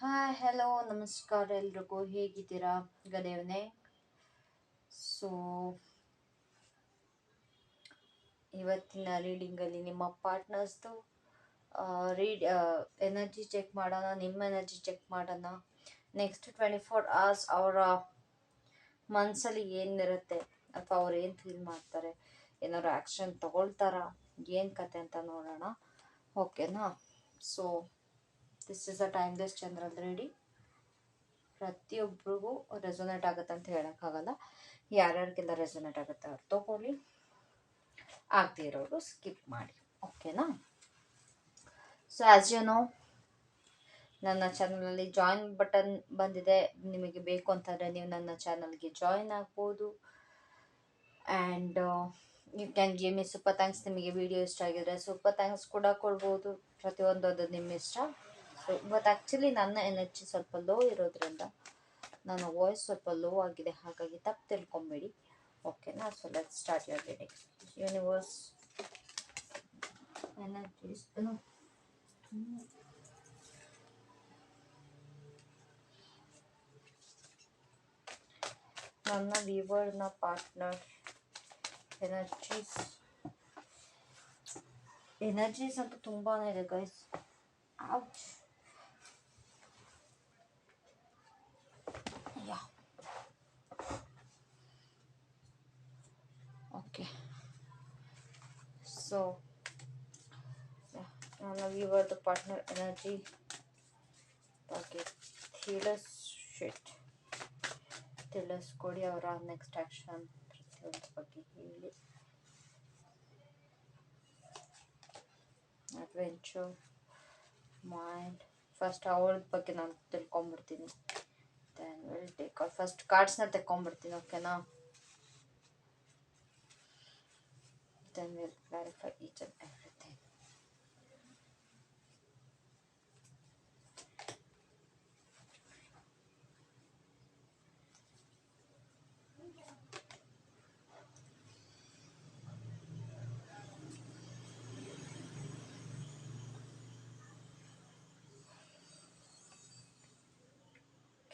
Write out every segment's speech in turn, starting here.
Hi hello ನಮಸ್ಕಾರ ಎಲ್ರಿಗೂ. ಹೇಗಿದ್ದೀರಾ? ಗದೇವನೇ ಸೊ ಇವತ್ತಿನ ರೀಡಿಂಗಲ್ಲಿ ನಿಮ್ಮ ಪಾರ್ಟ್ನರ್ಸ್ದು ರೀಡ್ ಎನರ್ಜಿ ಚೆಕ್ ಮಾಡೋಣ, ನಿಮ್ಮ ಎನರ್ಜಿ ಚೆಕ್ ಮಾಡೋಣ. ನೆಕ್ಸ್ಟ್ ಟ್ವೆಂಟಿ ಫೋರ್ ಅವರ್ಸ್ ಅವರ ಮನಸ್ಸಲ್ಲಿ ಏನಿರುತ್ತೆ ಅಥವಾ ಅವ್ರು ಏನು ಫೀಲ್ ಮಾಡ್ತಾರೆ, ಏನಾದ್ರು ಆ್ಯಕ್ಷನ್ ತಗೊಳ್ತಾರಾ, ಏನು ಕತೆ ಅಂತ ನೋಡೋಣ. ಓಕೆನಾ so this is a timeless ಚಂದ್ರಲ್ ready ಪ್ರತಿಯೊಬ್ಬರಿಗೂ ರೆಸೊನೇಟ್ ಆಗುತ್ತೆ ಅಂತ ಹೇಳೋಕ್ಕಾಗಲ್ಲ ಯಾರ್ಯಾರಿಗೆಲ್ಲ ರೆಸೊನೇಟ್ ಆಗುತ್ತೆ ಅವ್ರು ತೊಗೊಳ್ಳಿ. ಆಗದೇ ಇರೋರು ಸ್ಕಿಪ್ ಮಾಡಿ. ಓಕೆನಾ ಸೊ ಆ್ಯಸ್ ಯು ನೋ ನನ್ನ ಚಾನಲಲ್ಲಿ ಜಾಯಿನ್ ಬಟನ್ ಬಂದಿದೆ. ನಿಮಗೆ ಬೇಕು ಅಂತಂದರೆ ನೀವು ನನ್ನ ಚಾನಲ್ಗೆ ಜಾಯಿನ್ ಆಗ್ಬೋದು. And you can give me super thanks ನಿಮಗೆ ವಿಡಿಯೋ ಇಷ್ಟ ಆಗಿದ್ರೆ ಸೂಪರ್ ಥ್ಯಾಂಕ್ಸ್ ಕೂಡ ಕೊಡ್ಬೋದು. ಪ್ರತಿಯೊಂದು ಅದು ನಿಮ್ಮ ಇಷ್ಟ ಸೊ ಬಟ್ ಆ್ಯಕ್ಚುಲಿ ನನ್ನ ಎನರ್ಜಿ ಸ್ವಲ್ಪ ಲೋ ಇರೋದ್ರಿಂದ ನನ್ನ ವಾಯ್ಸ್ ಸ್ವಲ್ಪ ಲೋ ಆಗಿದೆ. ಹಾಗಾಗಿ ತಪ್ಪು ತಿಳ್ಕೊಂಬೇಡಿ. ಓಕೆನಾ so let start your reading universe energies ನನ್ನ ವಿವರ್ನ ಪಾರ್ಟ್ನರ್ ಎನರ್ಜೀಸ್ ಎನರ್ಜೀಸ್ ಅಂತ ತುಂಬಾ ಇದೆ guys ouch yeah okay so ನನ್ನ ವಿವರ್ದ ಪಾರ್ಟ್ನರ್ ಎನರ್ಜಿ ಬಗ್ಗೆ ತಿಳಿಸ್ ಶಿಟ್ ತಿಳಿಸ್ಕೊಡಿ ಅವರ ನೆಕ್ಸ್ಟ್ ಆ್ಯಕ್ಷನ್ ಪ್ರತಿಯೊಂದ್ರ ಬಗ್ಗೆ ಹೇಳಿ ಅಡ್ವೆಂಚರ್ ಮೈಂಡ್ ಫಸ್ಟ್ ಅವಳ ಬಗ್ಗೆ ನಾನು ತಿಳ್ಕೊಂಬಿಡ್ತೀನಿ ದೆನ್ ವಿಲ್ ಟೇಕ್ ಫಸ್ಟ್ ಕಾರ್ಡ್ಸ್ನ ತೆಕ್ಕೊಂಬಿಡ್ತೀನಿ ಓಕೆನಾ then will clarify each and everything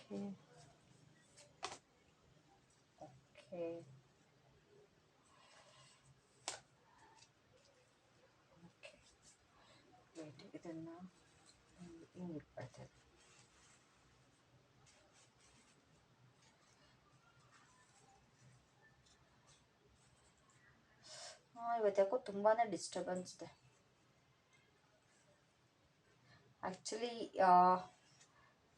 Okay. Okay. Okay. Wait, ಇದನ್ನ ಹಿಂಗೆ ಇಟ್ಬಿಡ್ತೇನೆ ಹಾಂ ಇವತ್ತು ಯಾಕೋ ತುಂಬಾ ಡಿಸ್ಟರ್ಬೆನ್ಸ್ ಇದೆ ಆ್ಯಕ್ಚುಲಿ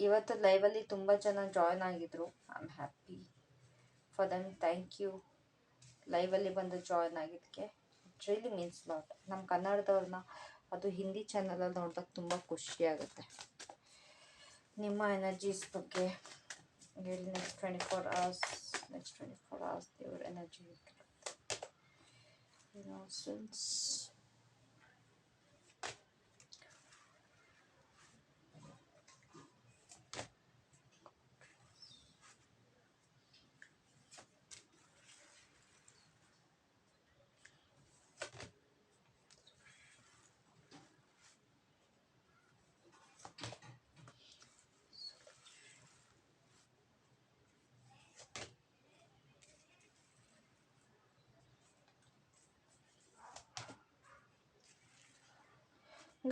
ಇವತ್ತು ಲೈವಲ್ಲಿ ತುಂಬ ಜನ ಜಾಯ್ನ್ ಆಗಿದ್ರು. I am happy for them thank you ಲೈವಲ್ಲಿ ಬಂದು ಜಾಯ್ನ್ ಆಗಿದ್ದಕ್ಕೆ. ಇಟ್ ರಿಯಲಿ ಮೀನ್ಸ್ ಲಾಟ್ ನಮ್ಮ ಕನ್ನಡದವ್ರನ್ನ ಅದು ಹಿಂದಿ ಚಾನಲಲ್ಲಿ ನೋಡಿದಾಗ ತುಂಬ ಖುಷಿ ಆಗುತ್ತೆ. ನಿಮ್ಮ ಎನರ್ಜೀಸ್ ಬಗ್ಗೆ ಹೇಳಿ next twenty four hours next twenty four hours ದೇವ್ರ ಎನರ್ಜಿ ಇನ್ನೋಸೆನ್ಸ್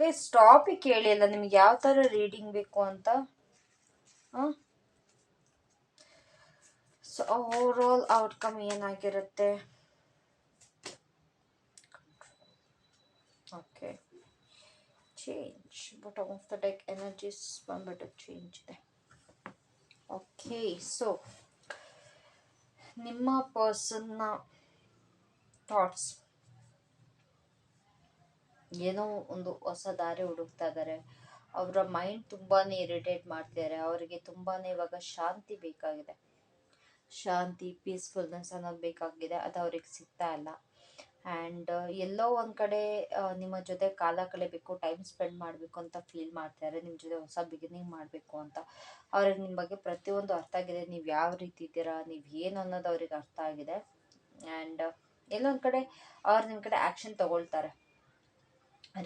ಗೈಸ್ ಟಾಪಿಕ್ ಕೇಳಿಲ್ಲ ನಿಮ್ಗೆ ಯಾವ ಥರ ರೀಡಿಂಗ್ ಬೇಕು ಅಂತ? ಸೊ ಓವರ್ ಆಲ್ ಔಟ್ಕಮ್ ಏನಾಗಿರುತ್ತೆ? Okay change but of the deck energies ಬಂದ್ಬಿಟ್ಟು ಚೇಂಜ್ ಇದೆ. ಓಕೆ ಸೊ ನಿಮ್ಮ ಪರ್ಸನ್ನ ಥಾಟ್ಸ್ ಏನೋ ಒಂದು ಹೊಸ ದಾರಿ ಹುಡುಕ್ತಾ ಇದ್ದಾರೆ ಅವರ ಮೈಂಡ್ ತುಂಬಾ ಇರಿಟೇಟ್ ಮಾಡ್ತಿದ್ದಾರೆ ಅವರಿಗೆ ತುಂಬಾ ಇವಾಗ ಶಾಂತಿ ಬೇಕಾಗಿದೆ. ಶಾಂತಿ ಪೀಸ್ಫುಲ್ನೆಸ್ ಅನ್ನೋದು ಬೇಕಾಗಿದೆ. ಅದು ಅವ್ರಿಗೆ ಸಿಗ್ತಾ ಇಲ್ಲ. ಆ್ಯಂಡ್ ಎಲ್ಲೋ ಒಂದು ಕಡೆ ನಿಮ್ಮ ಜೊತೆ ಕಾಲ ಕಳೆಯಬೇಕು ಟೈಮ್ ಸ್ಪೆಂಡ್ ಮಾಡಬೇಕು ಅಂತ ಫೀಲ್ ಮಾಡ್ತಾರೆ ನಿಮ್ಮ ಜೊತೆ ಹೊಸ ಬಿಗಿನಿಂಗ್ ಮಾಡಬೇಕು ಅಂತ. ಅವ್ರಿಗೆ ನಿಮ್ಮ ಬಗ್ಗೆ ಪ್ರತಿಯೊಂದು ಅರ್ಥ ಆಗಿದೆ. ನೀವು ಯಾವ ರೀತಿ ಇದ್ದೀರಾ, ನೀವು ಏನು ಅನ್ನೋದು ಅವ್ರಿಗೆ ಅರ್ಥ ಆಗಿದೆ. ಆ್ಯಂಡ್ ಎಲ್ಲೊಂದು ಕಡೆ, ಅವ್ರು ನಿಮ್ಮ ಕಡೆ ಆ್ಯಕ್ಷನ್ ತಗೊಳ್ತಾರೆ.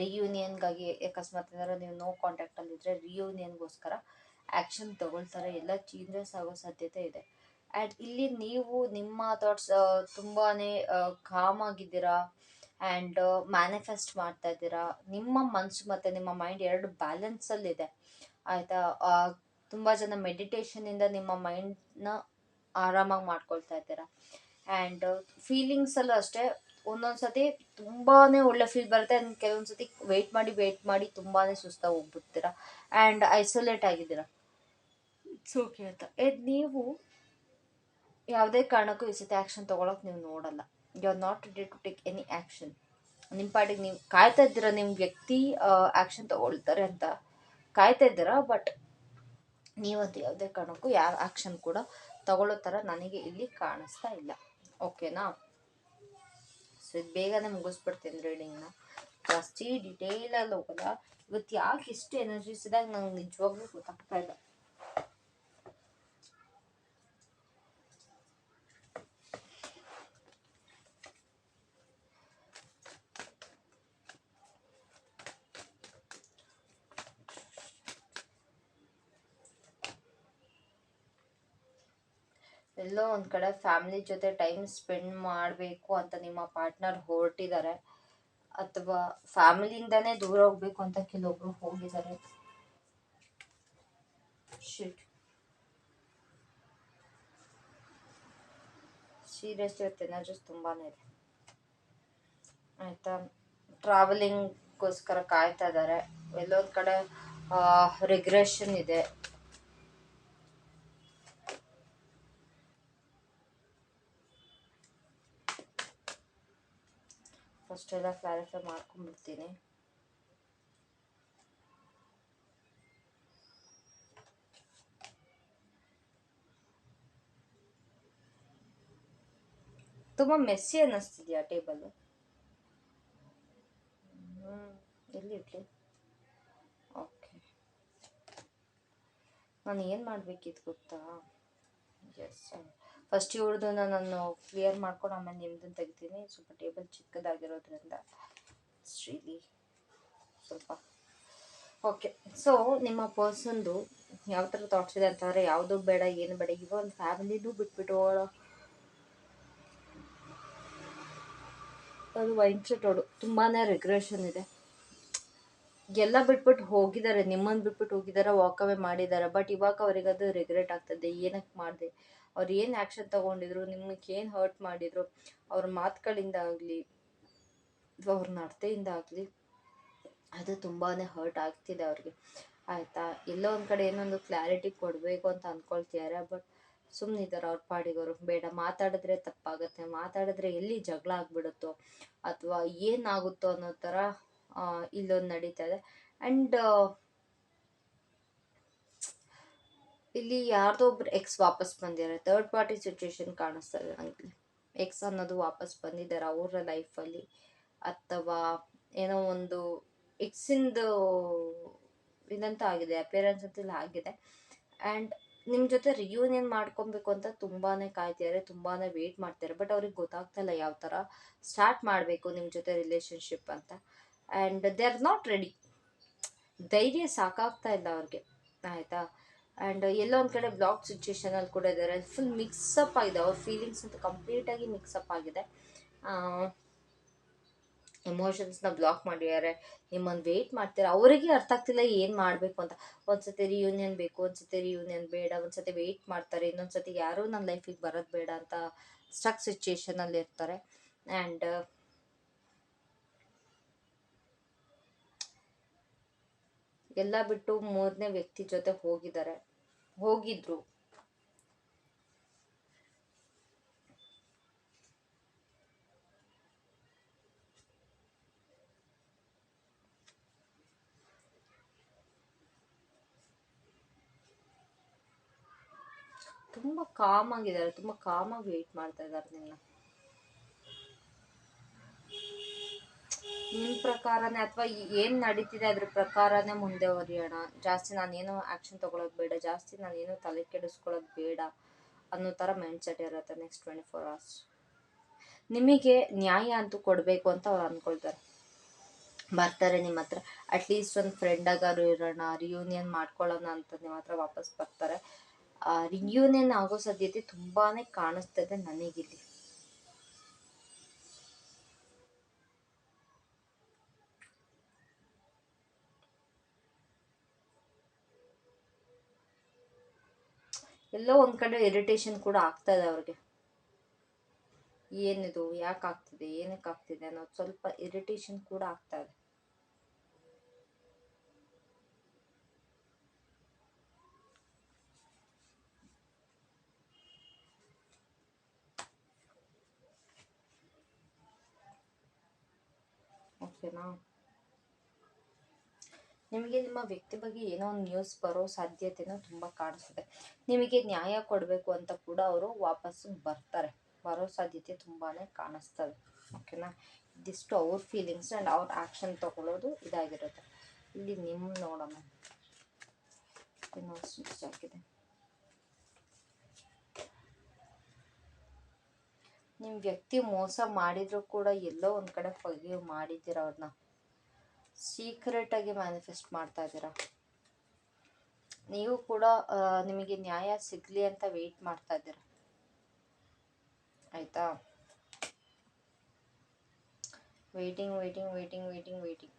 ರಿಯೂನಿಯನ್ಗಾಗಿ ಅಕಸ್ಮಾತ್ ಏನಾದ್ರು ನೀವು ನೋ ಕಾಂಟ್ಯಾಕ್ಟಲ್ಲಿ ಇದ್ದರೆ ರಿಯೂನಿಯನ್ಗೋಸ್ಕರ ಆ್ಯಕ್ಷನ್ ತಗೊಳ್ತಾರೆ. ಎಲ್ಲ ಚೇಂಜಸ್ ಆಗೋ ಸಾಧ್ಯತೆ ಇದೆ. ಆ್ಯಂಡ್ ಇಲ್ಲಿ ನೀವು ನಿಮ್ಮ ಥಾಟ್ಸ್ ತುಂಬಾ ಕಾಮ್ ಆಗಿದ್ದೀರಾ? ಆ್ಯಂಡ್ ಮ್ಯಾನಿಫೆಸ್ಟ್ ಮಾಡ್ತಾ ಇದ್ದೀರಾ? ನಿಮ್ಮ ಮನಸ್ಸು ಮತ್ತು ನಿಮ್ಮ ಮೈಂಡ್ ಎರಡು ಬ್ಯಾಲೆನ್ಸಲ್ಲಿದೆ ಆಯಿತಾ? ತುಂಬ ಜನ ಮೆಡಿಟೇಷನಿಂದ ನಿಮ್ಮ ಮೈಂಡ್ನ ಆರಾಮಾಗಿ ಮಾಡ್ಕೊಳ್ತಾ ಇದ್ದೀರಾ? ಆ್ಯಂಡ್ ಫೀಲಿಂಗ್ಸಲ್ಲೂ ಅಷ್ಟೇ ಒಂದೊಂದು ಸತಿ ತುಂಬಾ ಒಳ್ಳೆ ಫೀಲ್ ಬರುತ್ತೆ. ಆ್ಯಂಡ್ ಕೆಲವೊಂದು ಸತಿ ವೆಯ್ಟ್ ಮಾಡಿ ವೆಯ್ಟ್ ಮಾಡಿ ತುಂಬಾ ಸುಸ್ತಾಗಿ ಹೋಗ್ಬಿಡ್ತೀರ ಆ್ಯಂಡ್ ಐಸೋಲೇಟ್ ಆಗಿದ್ದೀರ. ಇಟ್ಸ್ ಓಕೆ ಅಂತ. ನೀವು ಯಾವುದೇ ಕಾರಣಕ್ಕೂ ಈ ಸತಿ ಆ್ಯಕ್ಷನ್ ತೊಗೊಳಕ್ಕೆ ನೀವು ನೋಡಲ್ಲ. You are not ready to take any action ನಿಮ್ಮ ಪಾಡಿಗೆ ನೀವು ಕಾಯ್ತಾ ಇದ್ದೀರ ನಿಮ್ಮ ವ್ಯಕ್ತಿ ಆ್ಯಕ್ಷನ್ ತೊಗೊಳ್ತಾರೆ ಅಂತ ಕಾಯ್ತಾ ಇದ್ದೀರಾ ಬಟ್ ನೀವಂತೂ ಯಾವುದೇ ಕಾರಣಕ್ಕೂ ಯಾವ ಆ್ಯಕ್ಷನ್ ಕೂಡ ತಗೊಳ್ಳೋ ಥರ ನನಗೆ ಇಲ್ಲಿ ಕಾಣಿಸ್ತಾ ಇಲ್ಲ. ಓಕೆನಾ ಸೊ ಇದು ಬೇಗನೆ ಮುಗಿಸ್ಬಿಡ್ತೀನಿ ರೀಡಿಂಗ್ನ ಜಾಸ್ತಿ ಡಿಟೇಲಲ್ಲಿ ಹೋಗಲ್ಲ. ಇವತ್ತು ಯಾಕೆ ಇಷ್ಟು ಎನರ್ಜಿಸ್ ನಂಗೆ ನಿಜವಾಗ್ಲೂ ಗೊತ್ತಾಗ್ತಾ ಇಲ್ಲ. ಎಲ್ಲೋ ಒಂದು ಕಡೆ ಫ್ಯಾಮಿಲಿ ಜೊತೆ ಟೈಮ್ ಸ್ಪೆಂಡ್ ಮಾಡಬೇಕು ಅಂತ ನಿಮ್ಮ ಪಾರ್ಟ್ನರ್ ಹೊರಟಿದ್ದಾರೆ ಅಥವಾ ಫ್ಯಾಮಿಲಿಯಿಂದನೇ ದೂರ ಹೋಗ್ಬೇಕು ಅಂತ ಕೆಲವೊಬ್ರು ಹೋಗಿದ್ದಾರೆ ಸೀರಿಯಸ್ ಇವತ್ತು ಎನರ್ಜೀಸ್ ತುಂಬಾನೇ ಇದೆ. ಆಯ್ತಾ? ಟ್ರಾವೆಲಿಂಗ್ಗೋಸ್ಕರ ಕಾಯ್ತಾ ಇದ್ದಾರೆ ಎಲ್ಲೊಂದು ಕಡೆ ರಿಗ್ರೆಷನ್ ಇದೆ. ಫಸ್ಟ್ ಎಲ್ಲ ಕ್ಲಾರಿಫೈ ಮಾಡ್ಕೊಂಡ್ಬಿಡ್ತೀನಿ ತುಂಬ ಮೆಸ್ಸಿ ಅನ್ನಿಸ್ತಿದ್ಯಾ ಟೇಬಲ್ ಎಲ್ಲಿ ಇಟ್ಲಿ ಓಕೆ ನಾನು ಏನು ಮಾಡಬೇಕಿತ್ತು ಗೊತ್ತಾ ಎಸ್ ಫಸ್ಟ್ ಇವ್ರದನ್ನ ನಾನು ಕ್ಲಿಯರ್ ಮಾಡ್ಕೊಂಡು ಆಮೇಲೆ ನಿಮ್ದನ್ನು ತೆಗಿತೀನಿ ಸ್ವಲ್ಪ ಟೇಬಲ್ ಚಿಕ್ಕದಾಗಿರೋದ್ರಿಂದ ಶ್ರೀಲಿ ಸ್ವಲ್ಪ. ಓಕೆ ಸೊ ನಿಮ್ಮ ಪರ್ಸನ್ದು ಯಾವ ಥರ ಥಾಟ್ಸ್ ಇದೆ ಅಂತಂದರೆ ಯಾವುದು ಬೇಡ, ಏನು ಬೇಡ ಈಗ ಒಂದು ಫ್ಯಾಮಿಲಿನೂ ಬಿಟ್ಬಿಟ್ಟು ಹೋಗೋಣ. ಅದು ಮೈಂಡ್ ಸೆಟ್ ಅವಳು ತುಂಬಾ ರಿಗ್ರೆಷನ್ ಇದೆ. ಎಲ್ಲ ಬಿಟ್ಬಿಟ್ಟು ಹೋಗಿದ್ದಾರೆ ನಿಮ್ಮನ್ನು ಬಿಟ್ಬಿಟ್ಟು ಹೋಗಿದ್ದಾರೆ ವಾಕ್ ಅವೇ ಮಾಡಿದ್ದಾರೆ ಬಟ್ ಇವಾಗ ಅವ್ರಿಗೆ ಅದು ರಿಗ್ರೆಟ್ ಆಗ್ತದೆ ಏನಕ್ಕೆ ಮಾಡಿದೆ? ಅವ್ರು ಏನು ಆ್ಯಕ್ಷನ್ ತೊಗೊಂಡಿದ್ರು, ನಿಮಗೆ ಏನು ಹರ್ಟ್ ಮಾಡಿದ್ರು, ಅವ್ರ ಮಾತುಗಳಿಂದ ಆಗಲಿ ಅಥವಾ ಅವ್ರ ನಡತೆಯಿಂದ ಆಗಲಿ, ಅದು ತುಂಬಾ ಹರ್ಟ್ ಆಗ್ತಿದೆ ಅವ್ರಿಗೆ. ಆಯಿತಾ? ಎಲ್ಲೋ ಒಂದು ಕಡೆ ಏನೊಂದು ಕ್ಲಾರಿಟಿ ಕೊಡಬೇಕು ಅಂತ ಅಂದ್ಕೊಳ್ತಿದ್ದಾರೆ ಬಟ್ ಸುಮ್ಮನಿದ್ದಾರೆ ಅವ್ರ ಪಾಡಿಗವರು ಬೇಡ, ಮಾತಾಡಿದ್ರೆ ತಪ್ಪಾಗುತ್ತೆ. ಮಾತಾಡಿದ್ರೆ ಎಲ್ಲಿ ಜಗಳ ಆಗ್ಬಿಡುತ್ತೋ, ಅಥವಾ ಏನಾಗುತ್ತೋ ಅನ್ನೋ ಥರ ಇಲ್ಲೊಂದು ನಡೀತಾ ಇದೆ. ಆ್ಯಂಡ್ ಇಲ್ಲಿ ಯಾರ್ದೋ ಒಬ್ರು ಎಕ್ಸ್ ವಾಪಸ್ ಬಂದಿದ್ದಾರೆ ಥರ್ಡ್ ಪಾರ್ಟಿ ಸಿಚುವೇಶನ್ ಕಾಣಿಸ್ತಾ ಇದೆ ನನಗೆ ಎಕ್ಸ್ ಅನ್ನೋದು ವಾಪಸ್ ಬಂದಿದ್ದಾರೆ ಅವರ ಲೈಫಲ್ಲಿ ಅಥವಾ ಏನೋ ಒಂದು ಎಕ್ಸಿಂದು ಇದಂತ ಆಗಿದೆ ಅಪಿಯರೆನ್ಸ್ ಅಂತ ಆಗಿದೆ. ಆ್ಯಂಡ್ ನಿಮ್ಮ ಜೊತೆ ರಿಯೂನಿಯನ್ ಮಾಡ್ಕೊಬೇಕು ಅಂತ ತುಂಬಾ ಕಾಯ್ತಿದ್ದಾರೆ ತುಂಬಾ ವೇಟ್ ಮಾಡ್ತಿದ್ದಾರೆ. ಬಟ್ ಅವ್ರಿಗೆ ಗೊತ್ತಾಗ್ತಾಯಿಲ್ಲ ಯಾವ ಥರ ಸ್ಟಾರ್ಟ್ ಮಾಡಬೇಕು ನಿಮ್ಮ ಜೊತೆ ರಿಲೇಶನ್ಶಿಪ್ ಅಂತ. And they are not ready ಧೈರ್ಯ ಸಾಕಾಗ್ತಾ ಇಲ್ಲ ಅವ್ರಿಗೆ, ಆಯಿತಾ? ಆ್ಯಂಡ್ ಎಲ್ಲೋ ಒಂದು ಕಡೆ ಬ್ಲಾಕ್ ಸಿಚುವೇಶನಲ್ಲಿ ಕೂಡ ಇದ್ದಾರೆ. ಫುಲ್ ಮಿಕ್ಸಪ್ ಆಗಿದೆ. ಅವ್ರ ಫೀಲಿಂಗ್ಸ್ ಅಂತ ಕಂಪ್ಲೀಟಾಗಿ ಮಿಕ್ಸಪ್ ಆಗಿದೆ. ಎಮೋಷನ್ಸ್ನ ಬ್ಲಾಕ್ ಮಾಡಿದ್ದಾರೆ. ನಿಮ್ಮನ್ನು ವೆಯ್ಟ್ ಮಾಡ್ತಾರೆ? ಅವರಿಗೆ ಅರ್ಥ ಆಗ್ತಿಲ್ಲ ಏನು ಮಾಡಬೇಕು ಅಂತ. ಒಂದ್ಸತಿ ರಿಯೂನಿಯನ್ ಬೇಕು, ಒಂದ್ಸತಿ ರಿಯೂನಿಯನ್ ಬೇಡ, ಒಂದ್ಸತಿ ವೆಯ್ಟ್ ಮಾಡ್ತಾರೆ. ಇನ್ನೊಂದು ಸತಿ ಯಾರೂ ನನ್ನ ಲೈಫಿಗೆ ಬರೋದು ಬೇಡ ಅಂತ ಸ್ಟಕ್ ಸಿಚುವೇಶನಲ್ಲಿ ಇರ್ತಾರೆ. ಆ್ಯಂಡ್ ಎಲ್ಲ ಬಿಟ್ಟು ಮೂರನೇ ವ್ಯಕ್ತಿ ಜೊತೆ ಹೋಗಿದ್ದಾರೆ. ಹೋಗಿದ್ರು. ತುಂಬಾ ಕಾಮ್ ಆಗಿದ್ದಾರೆ ತುಂಬ ಕಾಮಾಗಿ ವೇಟ್ ಮಾಡ್ತಾ ಇದ್ದಾರೆ ನಿನ್ನ ನಿಮ್ಮ ಪ್ರಕಾರನೇ ಅಥವಾ ಏನು ನಡೀತಿದೆ ಅದ್ರ ಪ್ರಕಾರನೇ ಮುಂದೆ ಹೊರಿಯೋಣ. ಜಾಸ್ತಿ ನಾನೇನು ಆ್ಯಕ್ಷನ್ ತೊಗೊಳೋದು ಬೇಡ, ಜಾಸ್ತಿ ನಾನೇನು ತಲೆ ಕೆಡಿಸ್ಕೊಳ್ಳೋದು ಬೇಡ ಅನ್ನೋ ಥರ ಮೈಂಡ್ ಸೆಟ್ ಇರುತ್ತೆ ನೆಕ್ಸ್ಟ್ ಟ್ವೆಂಟಿ ಫೋರ್ ಅವರ್ಸ್ ನಿಮಗೆ ನ್ಯಾಯ ಅಂತೂ ಕೊಡಬೇಕು ಅಂತ ಅವ್ರು ಅಂದ್ಕೊಳ್ತಾರೆ ಬರ್ತಾರೆ ನಿಮ್ಮ ಹತ್ರ. ಅಟ್ಲೀಸ್ಟ್ ಒಂದು ಫ್ರೆಂಡಾಗಾರು ಇರೋಣ ರಿಯೂನಿಯನ್ ಮಾಡ್ಕೊಳ್ಳೋಣ ಅಂತ ನಿಮ್ಮ ಹತ್ರ ವಾಪಸ್ ಬರ್ತಾರೆ. ರಿಯೂನಿಯನ್ ಆಗೋ ಸಾಧ್ಯತೆ ತುಂಬಾ ಕಾಣಿಸ್ತದೆ ನನಗಿಲ್ಲಿ. ಎಲ್ಲೋ ಒಂದು ಕಡೆ ಇರಿಟೇಷನ್ ಕೂಡ ಆಗ್ತಾ ಇದೆ ಅವ್ರಿಗೆ. ಏನಿದು, ಯಾಕೆ ಆಗ್ತಿದೆ ಏನಕ್ಕೆ ಆಗ್ತಿದೆ ಅನ್ನೋದು ಸ್ವಲ್ಪ ಇರಿಟೇಷನ್ ಕೂಡ ಆಗ್ತಾ ಇದೆ. ಓಕೆನಾ ನಿಮಗೆ ನಿಮ್ಮ ವ್ಯಕ್ತಿ ಬಗ್ಗೆ ಏನೋ ಒಂದು ನ್ಯೂಸ್ ಬರೋ ಸಾಧ್ಯತೆನೂ ತುಂಬ ಕಾಣಿಸುತ್ತೆ. ನಿಮಗೆ ನ್ಯಾಯ ಕೊಡಬೇಕು ಅಂತ ಕೂಡ ಅವರು ವಾಪಸ್ಸು ಬರ್ತಾರೆ. ಬರೋ ಸಾಧ್ಯತೆ ತುಂಬಾ ಕಾಣಿಸ್ತದೆ. ಓಕೆನಾ? ಇದಿಷ್ಟು ಅವ್ರ ಫೀಲಿಂಗ್ಸ್ ಆ್ಯಂಡ್ ಅವ್ರ ಆ್ಯಕ್ಷನ್ ತಗೊಳ್ಳೋದು ಇದಾಗಿರುತ್ತೆ. ಇಲ್ಲಿ ನಿಮ್ಮ ನೋಡೋಣ ಸ್ವಿಚ್ ಆಗಿದೆ ನಿಮ್ಮ ವ್ಯಕ್ತಿ ಮೋಸ ಮಾಡಿದ್ರು ಕೂಡ ಎಲ್ಲೋ ಒಂದು ಕಡೆ ಫಗಿವ್ ಮಾಡಿದ್ದೀರ ಅವ್ರನ್ನ ಸೀಕ್ರೆಟಾಗಿ ಮ್ಯಾನಿಫೆಸ್ಟ್ ಮಾಡ್ತಾ ಇದ್ದೀರಾ? ನೀವು ಕೂಡ ನಿಮಗೆ ನ್ಯಾಯ ಸಿಗಲಿ ಅಂತ ವೆಯ್ಟ್ ಮಾಡ್ತಾ ಇದ್ದೀರಾ? ಆಯಿತಾ? Waiting waiting waiting waiting waiting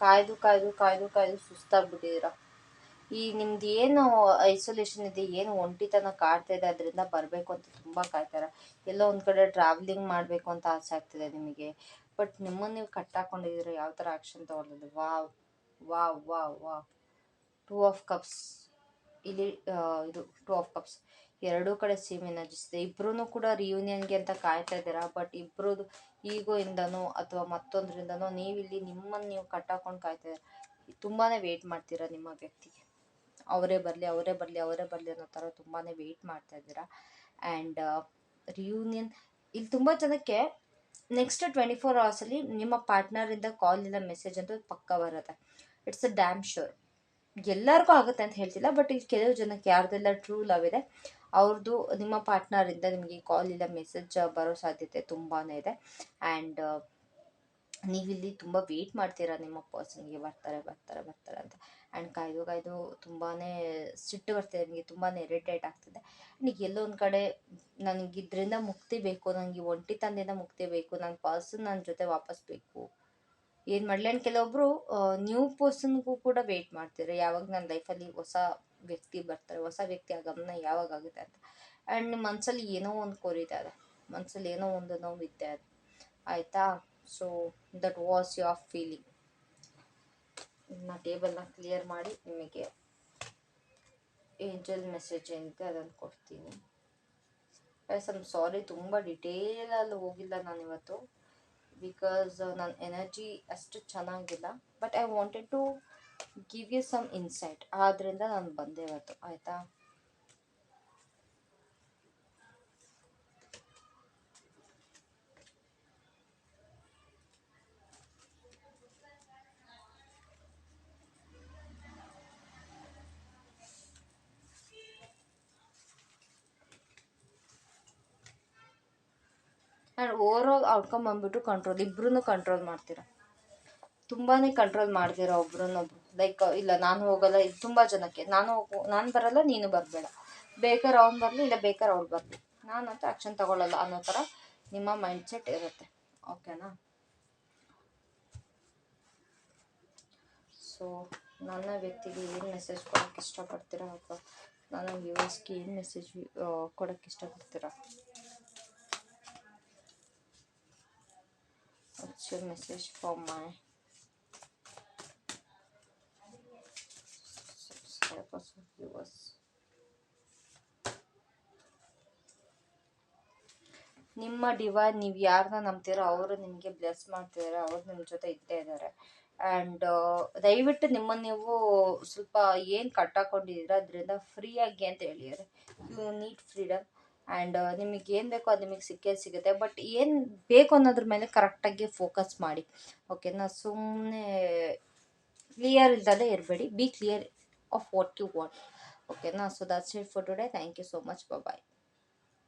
ಕಾಯ್ದು ಕಾಯ್ದು ಕಾಯ್ದು ಕಾಯ್ದು ಸುಸ್ತಾಗ್ಬಿಟ್ಟಿದ್ದೀರಾ? ಈ ನಿಮ್ದು ಏನು ಐಸೋಲೇಷನ್ ಇದೆ, ಏನು ಒಂಟಿತನ ಕಾಡ್ತಾ ಇದೆ, ಅದರಿಂದ ಬರಬೇಕು ಅಂತ ತುಂಬ ಕಾಯ್ತಾರೆ. ಎಲ್ಲೋ ಒಂದು ಕಡೆ ಟ್ರಾವೆಲಿಂಗ್ ಮಾಡಬೇಕು ಅಂತ ಆಸೆ ಆಗ್ತಿದೆ ನಿಮಗೆ. ಬಟ್ ನಿಮ್ಮನ್ನು ನೀವು ಕಟ್ಟಾಕೊಂಡಿದ್ದೀರ, ಯಾವ ಥರ ಆ್ಯಕ್ಷನ್ ತೊಗೊಳ್ಳೋದು wow wow wow wow two of cups ಇಲ್ಲಿ ಇದು ಟೂ ಆಫ್ ಕಪ್ಸ್ ಎರಡೂ ಕಡೆ ಸೇಮ್ ಎನರ್ಜಿಸ್ ಇಬ್ಬರೂ ಕೂಡ ರಿಯೂನಿಯನ್ಗೆ ಅಂತ ಕಾಯ್ತಾ ಇದ್ದೀರಾ? ಬಟ್ ಇಬ್ಬರದು ಈಗೋ ಇಂದನೋ ಅಥವಾ ಮತ್ತೊಂದರಿಂದನೋ ನೀವಿಲ್ಲಿ ನಿಮ್ಮನ್ನು ನೀವು ಕಟ್ಟಾಕೊಂಡು ಕಾಯ್ತಾ ಇದ್ದೀರಾ? ತುಂಬಾ ವೆಯ್ಟ್ ಮಾಡ್ತೀರಾ ನಿಮ್ಮ ವ್ಯಕ್ತಿಗೆ. ಅವರೇ ಬರಲಿ ಅವರೇ ಬರಲಿ ಅವರೇ ಬರಲಿ ಅನ್ನೋ ಥರ ತುಂಬಾ ವೆಯ್ಟ್ ಮಾಡ್ತಾ ಇದ್ದೀರಾ? ಆ್ಯಂಡ್ ರಿಯೂನಿಯನ್ ಇಲ್ಲಿ ತುಂಬ ಜನಕ್ಕೆ ನೆಕ್ಸ್ಟ್ ಟ್ವೆಂಟಿ ಫೋರ್ ಅವರ್ಸಲ್ಲಿ ನಿಮ್ಮ ಪಾರ್ಟ್ನರಿಂದ ಕಾಲ್ ಇಲ್ಲ ಮೆಸೇಜ್ ಅಂತೂ ಪಕ್ಕ ಬರುತ್ತೆ. ಇಟ್ಸ್ ಅ ಡ್ಯಾಮ್ ಶೋರ್ ಎಲ್ಲರಿಗೂ ಆಗುತ್ತೆ ಅಂತ ಹೇಳ್ತಿಲ್ಲ ಬಟ್ ಇಲ್ಲಿ ಕೆಲವು ಜನಕ್ಕೆ ಯಾರ್ದೆಲ್ಲ ಟ್ರೂ ಲವ್ ಇದೆ ಅವ್ರದ್ದು ನಿಮ್ಮ ಪಾರ್ಟ್ನರಿಂದ ನಿಮಗೆ ಕಾಲ್ ಇಲ್ಲ ಮೆಸೇಜ್ ಬರೋ ಸಾಧ್ಯತೆ ತುಂಬಾ ಇದೆ. ಆ್ಯಂಡ್ ನೀವಿಲ್ಲಿ ತುಂಬ ವೆಯ್ಟ್ ಮಾಡ್ತೀರಾ, ನಿಮ್ಮ ಪರ್ಸನ್ಗೆ ಬರ್ತಾರೆ ಬರ್ತಾರೆ ಬರ್ತಾರೆ ಅಂತ. ಆ್ಯಂಡ್ ಕಾಯ್ದು ಕಾಯ್ದು ತುಂಬಾ ಸಿಟ್ಟು ಬರ್ತಿದೆ, ನನಗೆ ತುಂಬಾ ಇರಿಟೇಟ್ ಆಗ್ತಿದೆ. ನನಗೆ ಎಲ್ಲೋ ಒಂದು ಕಡೆ ನನಗೆ ಇದರಿಂದ ಮುಕ್ತಿ ಬೇಕು ನನಗೆ ಒಂಟಿತನದಿಂದ ಮುಕ್ತಿ ಬೇಕು ನನ್ನ ಪರ್ಸನ್ ನನ್ನ ಜೊತೆ ವಾಪಸ್ ಬೇಕು. ಏನು ಮಾಡಲಿ? ಆ್ಯಂಡ್ ಕೆಲವೊಬ್ಬರು ನ್ಯೂ ಪರ್ಸನ್ಗೂ ಕೂಡ ವೆಯ್ಟ್ ಮಾಡ್ತಿದ್ರು. ಯಾವಾಗ ನನ್ನ ಲೈಫಲ್ಲಿ ಹೊಸ ವ್ಯಕ್ತಿ ಬರ್ತಾರೆ, ಹೊಸ ವ್ಯಕ್ತಿ ಆಗಮನ ಯಾವಾಗ ಆಗುತ್ತೆ ಅಂತ. ಆ್ಯಂಡ್ ನಿಮ್ಮ ಮನಸ್ಸಲ್ಲಿ ಏನೋ ಒಂದು ಇದೆ. ಮನಸ್ಸಲ್ಲಿ ಏನೋ ಒಂದು ನೋವು ಅದು ಆಯಿತಾ? So that was your feeling ನಿಮ್ಮ ಟೇಬಲ್ನ ಕ್ಲಿಯರ್ ಮಾಡಿ ನಿಮಗೆ ಏಂಜಲ್ ಮೆಸೇಜ್ ಏನಿದೆ ಅದನ್ನು ಕೊಡ್ತೀನಿ. ಎಸ್ ಐಮ್ ಸಾರಿ ತುಂಬ ಡಿಟೇಲಲ್ಲಿ ಹೋಗಿಲ್ಲ ನಾನು ಇವತ್ತು ಬಿಕಾಸ್ ನನ್ನ ಎನರ್ಜಿ ಅಷ್ಟು ಚೆನ್ನಾಗಿಲ್ಲ. But I wanted to give you some insight ಆದ್ದರಿಂದ ನಾನು ಬಂದೆ ಇವತ್ತು. ಆಯಿತಾ? ಆ್ಯಂಡ್ ಓವರಾಲ್ ಔಟ್ಕಮ್ ಬಂದ್ಬಿಟ್ಟು ಕಂಟ್ರೋಲ್ ಇಬ್ಬರೂ ಕಂಟ್ರೋಲ್ ಮಾಡ್ತೀರಾ? ತುಂಬಾ ಕಂಟ್ರೋಲ್ ಮಾಡ್ತೀರಾ ಒಬ್ರನ್ನೊಬ್ರು? ಲೈಕ್ ಇಲ್ಲ, ನಾನು ಹೋಗಲ್ಲ, ಇದು ತುಂಬ ಜನಕ್ಕೆ. ನಾನು ಹೋಗು, ನಾನು ಬರಲ್ಲ, ನೀನು ಬರಬೇಡ. ಬೇಕಾದ್ರೆ ಅವ್ನು ಬರಲಿ, ಇಲ್ಲ ಬೇಕಾದ್ರೆ ಅವ್ರು ಬರಲಿ. ಅಂತ ಆ್ಯಕ್ಷನ್ ತಗೊಳ್ಳಲ್ಲ ಅನ್ನೋ ಥರ ನಿಮ್ಮ ಮೈಂಡ್ ಸೆಟ್ ಇರುತ್ತೆ ಓಕೆನಾ ಸೊ ನನ್ನ ವ್ಯಕ್ತಿಗೆ ಏನು ಮೆಸೇಜ್ ಕೊಡೋಕ್ಕೆ ಇಷ್ಟಪಡ್ತೀರಾ ಅಥವಾ ನನ್ನ ವ್ಯೂವರ್ಸ್ಗೆ ಏನು ಮೆಸೇಜ್ ಕೊಡೋಕ್ಕೆ ಇಷ್ಟಪಡ್ತೀರಾ? What's your message for my subscribers? ನಿಮ್ಮ ಡಿವೈನ್ ನೀವು ಯಾರನ್ನ ನಂಬ್ತೀರೋ ಅವರು ನಿಮಗೆ ಬ್ಲೆಸ್ ಮಾಡ್ತಿದ್ದಾರೆ ಅವ್ರು ನಿಮ್ಮ ಜೊತೆ ಇದ್ದೇ ಇದ್ದಾರೆ ಆ್ಯಂಡ್ ದಯವಿಟ್ಟು ನಿಮ್ಮನ್ನು ನೀವು ಸ್ವಲ್ಪ ಏನು ಕಟ್ಟಾಕೊಂಡಿದ್ದೀರ, ಅದರಿಂದ ಫ್ರೀ ಆಗಿ ಅಂತ ಹೇಳಿದ್ದಾರೆ. ಯು ನೀಡ್ ಫ್ರೀಡಮ್ ಆ್ಯಂಡ್ ನಿಮಗೆ ಏನು ಬೇಕೋ ಅದು ನಿಮಗೆ ಸಿಕ್ಕೇ ಸಿಗುತ್ತೆ. ಬಟ್ ಏನು ಬೇಕು ಅನ್ನೋದ್ರ ಮೇಲೆ ಕರೆಕ್ಟಾಗಿ ಫೋಕಸ್ ಮಾಡಿ. ಓಕೆನಾ ಸುಮ್ಮನೆ ಕ್ಲಿಯರ್ ಇಲ್ದಲೇ ಇರಬೇಡಿ. Be clear of what you want ಓಕೆನಾ so that's it for today thank you so much bye